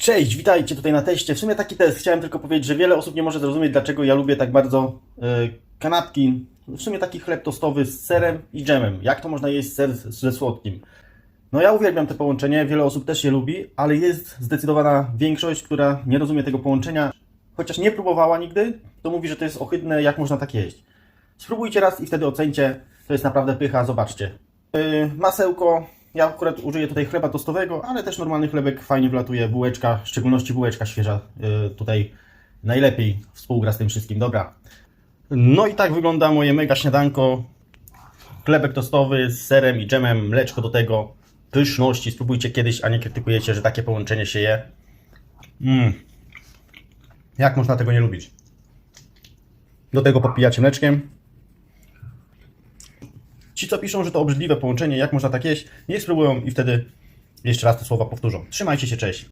Cześć, witajcie tutaj na teście. W sumie taki test. Chciałem tylko powiedzieć, że wiele osób nie może zrozumieć, dlaczego ja lubię tak bardzo e, kanapki. W sumie taki chleb tostowy z serem i dżemem. Jak to można jeść ser ze słodkim? No ja uwielbiam to połączenie, wiele osób też je lubi, ale jest zdecydowana większość, która nie rozumie tego połączenia. Chociaż nie próbowała nigdy, to mówi, że to jest ohydne, jak można tak jeść. Spróbujcie raz i wtedy ocencie. To jest naprawdę pycha, zobaczcie. Yy, masełko. Ja akurat użyję tutaj chleba tostowego, ale też normalny chlebek fajnie wlatuje. Bułeczka, w szczególności bułeczka świeża, yy, tutaj najlepiej współgra z tym wszystkim. Dobra. No i tak wygląda moje mega śniadanko. Chlebek tostowy z serem i dżemem, mleczko do tego. Pyszności. Spróbujcie kiedyś, a nie krytykujecie, że takie połączenie się je. Mm. Jak można tego nie lubić? Do tego podpijacie mleczkiem. Ci, co piszą, że to obrzydliwe połączenie, jak można tak jeść, niech spróbują i wtedy jeszcze raz te słowa powtórzą. Trzymajcie się, cześć.